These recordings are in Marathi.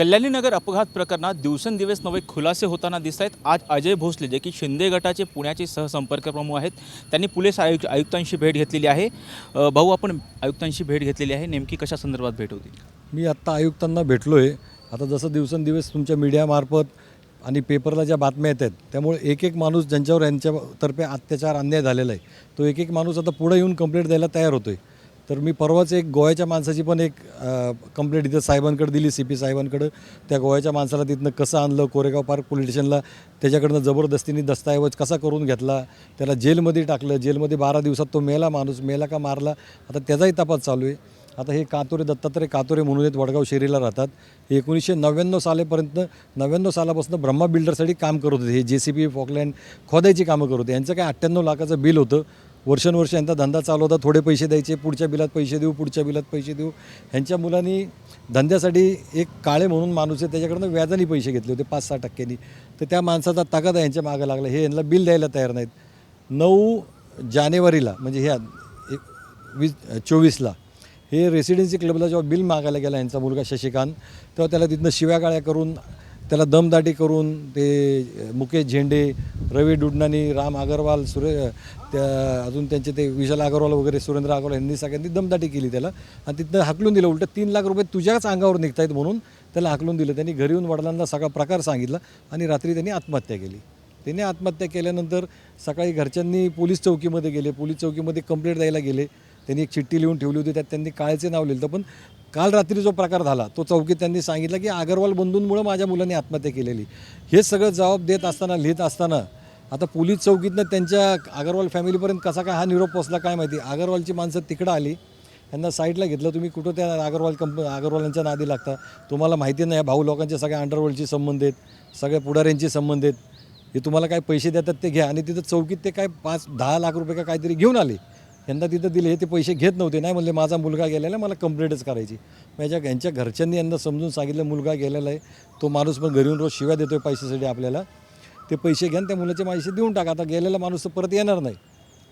कल्याणीनगर अपघात प्रकरणात दिवसेंदिवस नवे खुलासे होताना दिसत आहेत आज अजय भोसले जे की शिंदे गटाचे पुण्याचे सहसंपर्क प्रमुख आहेत त्यांनी पोलीस आयुक्त आयुक्तांशी भेट घेतलेली आहे. भाऊ आपण आयुक्तांशी भेट घेतलेली आहे. नेमकी कशा संदर्भात भेट होती? मी आत्ता आयुक्तांना भेटलो आहे आता जसं दिवसेंदिवस तुमच्या मीडियामार्फत आणि पेपरला ज्या बातम्या येत आहेत त्यामुळे एक एक माणूस ज्यांच्यावर यांच्यातर्फे अत्याचार अन्याय झालेला आहे तो एक एक माणूस आता पुढे येऊन कंप्लेंट द्यायला तयार होतो आहे तर मी परवाच एक गोव्याच्या माणसाची पण एक कंप्लेंट इथं साहेबांकडे दिली सी पी साहेबांकडं. त्या गोव्याच्या माणसाला तिथनं कसं आणलं कोरेगाव पार्क पोलीस स्टेशनला त्याच्याकडनं जबरदस्तीने दस्तऐवज कसा करून घेतला त्याला जेलमध्ये टाकलं जेलमध्ये बारा दिवसात तो मेला माणूस मेला का मारला आता त्याचाही तपास चालू आहे. आता हे कातोरे दत्तात्रय कातोरे म्हणून येत वडगाव शेरीला राहतात. हे एकोणीसशे नव्याण्णव सालेपर्यंत नव्याण्णव सालापासून ब्रह्मा बिल्डरसाठी काम करत होते. हे जे सी बी फॉकलँड खोदायची कामं करत होते. यांचं काय अठ्ठ्याण्णव लाखाचं बिल होतं. वर्षानुवर्ष यांचा धंदा चालू होता थोडे पैसे द्यायचे पुढच्या बिलात पैसे देऊ पुढच्या बिलात पैसे देऊ. ह्यांच्या मुलांनी धंद्यासाठी एक काळे म्हणून माणूस आहे त्याच्याकडनं व्याजाने पैसे घेतले होते पाच सहा टक्क्यांनी. तर त्या माणसाचा तगादा यांच्या मागं लागला. हे यांना बिल द्यायला तयार नाहीत. नऊ जानेवारीला म्हणजे ह्या एक वीस चोवीसला हे रेसिडेन्सी क्लबला जेव्हा बिल मागायला गेला यांचा मुलगा शशिकांत तेव्हा त्याला तिथनं शिव्यागाळ्या करून त्याला दमदाटी करून ते मुकेश झेंडे रवी डुडनानी राम अगरवाल सुरे त्या अजून त्यांचे ते विशाल अगरवाल वगैरे सुरेंद्र अगरवाल यांनी सगळ्यांनी दमदाटी केली त्याला. आणि तिथनं हाकलून दिलं उलटं तीन लाख रुपये तुझ्याच अंगावर निघतायत म्हणून त्याला हाकलून दिलं. त्यांनी घरी येऊन वडिलांना सगळा प्रकार सांगितला आणि रात्री त्यांनी आत्महत्या केली. त्याने आत्महत्या केल्यानंतर सकाळी घरच्यांनी पोलीस चौकीमध्ये गेले पोलीस चौकीमध्ये कंप्लेंट द्यायला गेले. त्यांनी एक चिठ्ठी लिहून ठेवली होती त्यात त्यांनी काळेचे नाव लिहिलं पण काल रात्री जो प्रकार झाला तो चौकीत त्यांनी सांगितलं की अगरवाल बंधूंमुळं माझ्या मुलांनी आत्महत्या केलेली. हे सगळं जबाब देत असताना लिहित असताना आता पोलीस चौकीतनं त्यांच्या अगरवाल फॅमिलीपर्यंत कसा काय हा निरोप पोचला काय माहिती? अगरवालची माणसं तिकडं आली यांना साईडला घेतलं तुम्ही कुठं त्या अगरवाल कंप अगरवालांच्या नादी लागता? तुम्हाला माहिती नाही भाऊ लोकांच्या सगळ्या अंडरवर्ल्डशी संबंध आहेत सगळ्या पुढाऱ्यांशी संबंध आहेत. हे तुम्हाला काय पैसे देतात ते घ्या. आणि तिथं चौकीत ते काय पाच दहा लाख रुपये का काहीतरी घेऊन आले. यांना तिथं दिले हे ते पैसे घेत नव्हते. नाही म्हणले माझा मुलगा गेलेला आहे मला कंप्लेंटच करायची. माझ्या यांच्या घरच्यांनी यांना समजून सांगितलं मुलगा गेलेला आहे तो माणूस पण घरी येऊन रोज शिव्या आहे पैशासाठी आपल्याला. ते पैसे घ्या त्या मुलाचे पैसे देऊन टाका. आता गेलेला माणूस तर परत येणार नाही.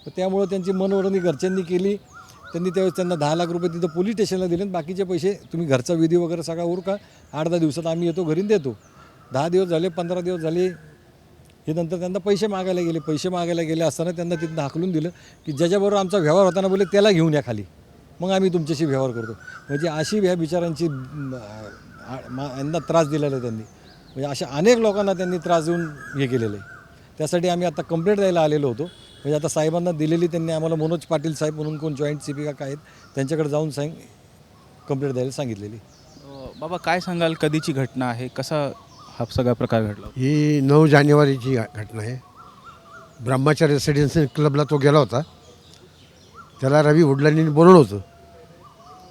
तर त्यामुळं त्यांची मनोरणी घरच्यांनी केली. त्यांनी त्यावेळेस त्यांना दहा लाख रुपये तिथं पोलीस स्टेशनला दिले आणि बाकीचे पैसे तुम्ही घरचा विधी वगैरे सगळा उरका. आठ दहा दिवसात आम्ही येतो घरी देतो. दहा दिवस झाले पंधरा दिवस झाले हे नंतर त्यांना पैसे मागायला गेले. पैसे मागायला गेले असताना त्यांना तिथं हाकलून दिलं की ज्याच्याबरोबर आमचा व्यवहार होता ना बोले त्याला घेऊन या खाली. मग आम्ही तुमच्याशी व्यवहार करतो. म्हणजे अशी ह्या बिचारांची मा- यांना त्रास दिलेला आहे त्यांनी. म्हणजे अशा अनेक लोकांना त्यांनी त्रास देऊन हे केलेलं आहे. त्यासाठी आम्ही आता कंप्लेंट द्यायला आलेलो होतो. म्हणजे आता साहेबांना दिलेली त्यांनी आम्हाला मनोज पाटील साहेब म्हणून कोण जॉईंट सी पी का काय आहेत त्यांच्याकडे जाऊन सांग कंप्लेंट द्यायला सांगितलेली. बाबा काय सांगाल? कधीची घटना आहे? कसा हा सगळा प्रकार घडला ही नऊ जानेवारीची घटना आहे. ब्रह्माचार्य रेसिडेन्सी क्लबला तो गेला होता. त्याला रवी वडिलांनी बोलवलं होतं.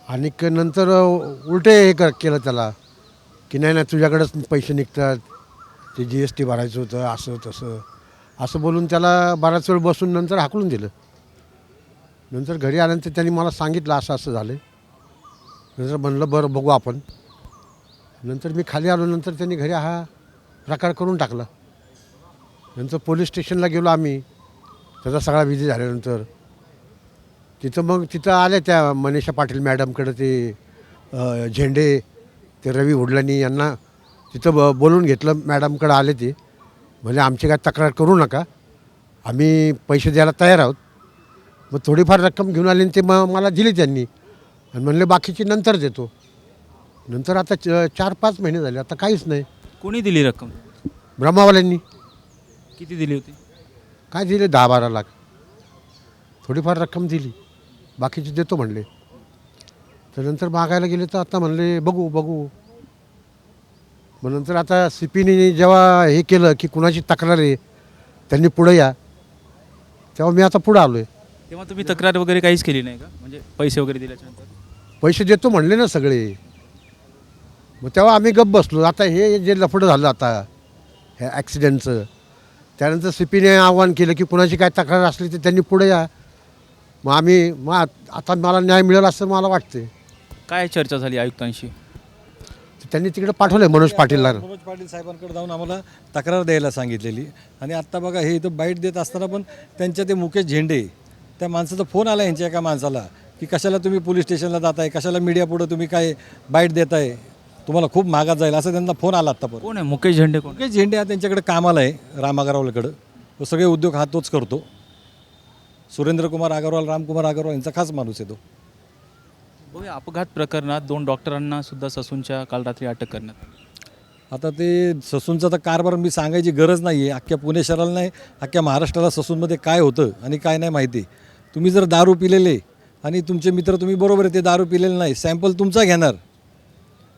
आणि क- नंतर उलटे हे कर केलं त्याला की नाही नाही तुझ्याकडंच पैसे निघतात. ते जी एस टी भरायचं होतं असं तसं. असं बोलून त्याला बराच वेळ बसून नंतर हाकलून दिलं. नंतर घरी आल्यानंतर त्यांनी मला सांगितलं असं असं झालं नंतर म्हणलं बरं बघू आपण. नंतर मी खाली आलो नंतर त्यांनी घरी हा प्रकार करून टाकला. नंतर पोलीस स्टेशनला गेलो आम्ही. त्याचा सगळा विधी झाल्यानंतर. तिथं मग तिथं आले त्या मनीषा पाटील मॅडमकडं ते झेंडे ते रवी हुडलानी यांना तिथं ब बोलून घेतलं. मॅडमकडं आले ते. म्हणजे आमची काय तक्रार करू नका. आम्ही पैसे द्यायला तयार आहोत. मग थोडीफार रक्कम घेऊन आली आणि ते मग मला दिली त्यांनी. आणि म्हणले बाकीची नंतर देतो. नंतर आता च चार पाच महिने झाले आता काहीच नाही. कोणी दिली रक्कम? ब्रह्मावाल्यांनी. किती दिली होती? काय दिले? दहा बारा लाख. थोडीफार रक्कम दिली. बाकीचे देतो म्हणले. तर नंतर मागायला गेले तर आता म्हणले बघू बघू. मग नंतर आता सी पीने जेव्हा हे केलं की कुणाची तक्रार आहे त्यांनी पुढं या. तेव्हा मी आता पुढं आलो आहे तेव्हा तुम्ही तक्रार वगैरे काहीच केली नाही का? म्हणजे पैसे वगैरे दिल्याच्या नंतर? पैसे देतो म्हणले ना सगळे. मग तेव्हा आम्ही गप्प बसलो. आता हे जे लफडं झालं आता ह्या ॲक्सिडेंटचं त्यानंतर सी पीने आव्हान केलं की कुणाची काय तक्रार असली तर त्यांनी पुढे या. मग आम्ही मग आत- आता मला न्याय मिळेल असं मला वाटते काय चर्चा झाली आयुक्तांशी? तर त्यांनी तिकडे पाठवलं मनोज पाटीलला मनोज पाटील साहेबांकडे जाऊन आम्हाला तक्रार द्यायला सांगितलेली. आणि आत्ता बघा हे इथं बाईट देत असताना पण त्यांच्या ते मुकेश झेंडे त्या माणसाचा फोन आला यांच्या एका माणसाला की कशाला तुम्ही पोलीस स्टेशनला जाताय? कशाला मीडिया पुढं तुम्ही काय बाईट देताय? तुम्हाला खूप महागात जाईल असं त्यांना फोन आला आत्तापर्यंत. कोण आहे? मुकेश झेंडे कोण? मुकेश झेंडे हा त्यांच्याकडे कामाला आहे राम अगरवालकडं तो सगळे उद्योग हा तोच करतो. सुरेंद्रकुमार अगरवाल रामकुमार अगरवाल यांचा खास माणूस आहे तो. बघूया अपघात प्रकरणात दोन डॉक्टरांना सुद्धा ससूनच्या काल रात्री अटक करण्यात आली. आता ते ससूनचा तर कारभार मी सांगायची गरज नाही आहे अख्ख्या पुणे शहराला नाही अख्ख्या महाराष्ट्राला ससूनमध्ये काय होतं आणि काय नाही माहिती. तुम्ही जर दारू पिलेले आणि तुमचे मित्र तुम्ही बरोबर आहे ते दारू पिलेले नाही. सॅम्पल तुमचा घेणार.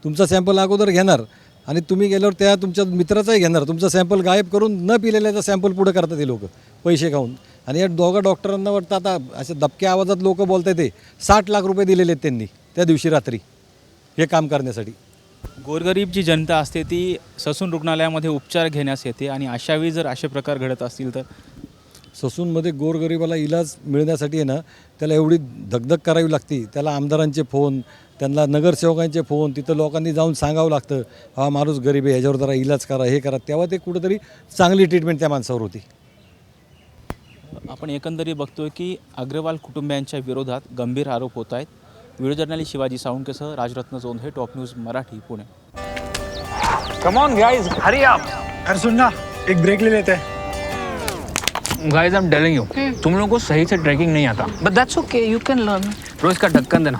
तुमचा सॅम्पल अगोदर घेणार आणि तुम्ही गेल्यावर त्या तुमच्या मित्राचाही घेणार. तुमचा सॅम्पल गायब करून न पिलेल्याचा सॅम्पल पुढं करतात ते लोक पैसे खाऊन. आणि या दोघा डॉक्टरांना वाटतं आता अशा दबक्या आवाजात लोक बोलतात ते साठ लाख रुपये दिलेले आहेत त्यांनी त्या दिवशी रात्री हे काम करण्यासाठी. गोरगरीब जी जनता असते ती ससून रुग्णालयामध्ये उपचार घेण्यास येते आणि अशावेळी जर असे प्रकार घडत असतील तर? ससूनमध्ये गोरगरिबाला इलाज मिळण्यासाठी आहे ना त्याला एवढी धगधग करावी लागते. त्याला आमदारांचे फोन त्यांना नगरसेवकांचे फोन तिथं लोकांनी जाऊन सांगावं लागतं हा माणूस गरीब आहे ह्याच्यावर जरा इलाज करा हे करा. तेव्हा ते कुठंतरी चांगली ट्रीटमेंट त्या माणसावर होती. आपण एकंदरीत बघतोय की अग्रवाल कुटुंबियांच्या विरोधात गंभीर आरोप होत आहेत. Video journalist Shivaji साळुंकेसह Rajratna Jondhe top news Marathi Pune. Come on guys hurry up अरे सुन ना एक ब्रेक ले लेते. हैं guys I am telling you तुम लोगों को सही से ट्रैकिंग नहीं आता. But that's okay, you can learn. रोज का ढक्कन देना.